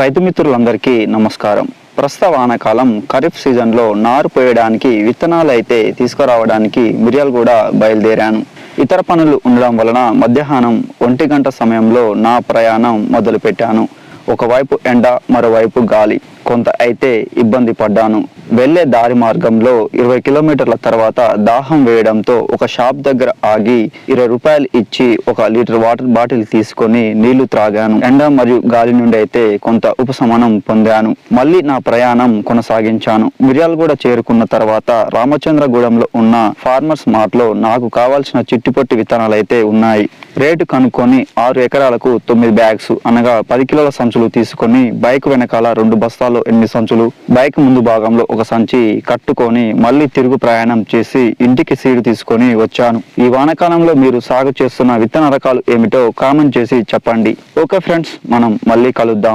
రైతు మిత్రులందరికీ నమస్కారం. ప్రస్తుత వానాకాలం ఖరీఫ్ సీజన్లో నారు పోయడానికి విత్తనాలు అయితే తీసుకురావడానికి మిర్యాలగూడ బయలుదేరాను. ఇతర పనులు ఉండడం వలన మధ్యాహ్నం ఒంటి గంట సమయంలో నా ప్రయాణం మొదలుపెట్టాను. ఒకవైపు ఎండ మరోవైపు గాలి. కొంత అయితే ఇబ్బంది పడ్డాను. వెళ్ళే దారి మార్గంలో ఇరవై కిలోమీటర్ల తర్వాత దాహం వేయడంతో ఒక షాప్ దగ్గర ఆగి ఇరవై రూపాయలు ఇచ్చి ఒక లీటర్ వాటర్ బాటిల్ తీసుకొని నీళ్ళు త్రాగాను. ఎండ మరియు గాలి నుండి అయితే కొంత ఉపశమనం పొందాను. మళ్ళీ నా ప్రయాణం కొనసాగించాను. మిర్యాలగూడ చేరుకున్న తర్వాత రామచంద్రగూడెంలో ఉన్న ఫార్మర్స్ మార్ట్లో నాకు కావాల్సిన చిట్టుపొట్టి విత్తనాలు అయితే ఉన్నాయి. రేటు కనుక్కొని ఆరు ఎకరాలకు తొమ్మిది బ్యాగ్స్ అనగా పది కిలోల సంచులు తీసుకొని బైక్ వెనకాల రెండు బస్తాలు ఎనిమిది సంచులు. బైక్ ముందు భాగంలో ఒక సంచి కట్టుకొని మళ్ళీ తిరుగు ప్రయాణం చేసి ఇంటికి సీడు తీసుకొని వచ్చాను. ఈ వానకాలంలో మీరు సాగు చేస్తున్న విత్తన రకాలు ఏమిటో కామెంట్ చేసి చెప్పండి. ఓకే ఫ్రెండ్స్ మనం మళ్ళీ కలుద్దాం.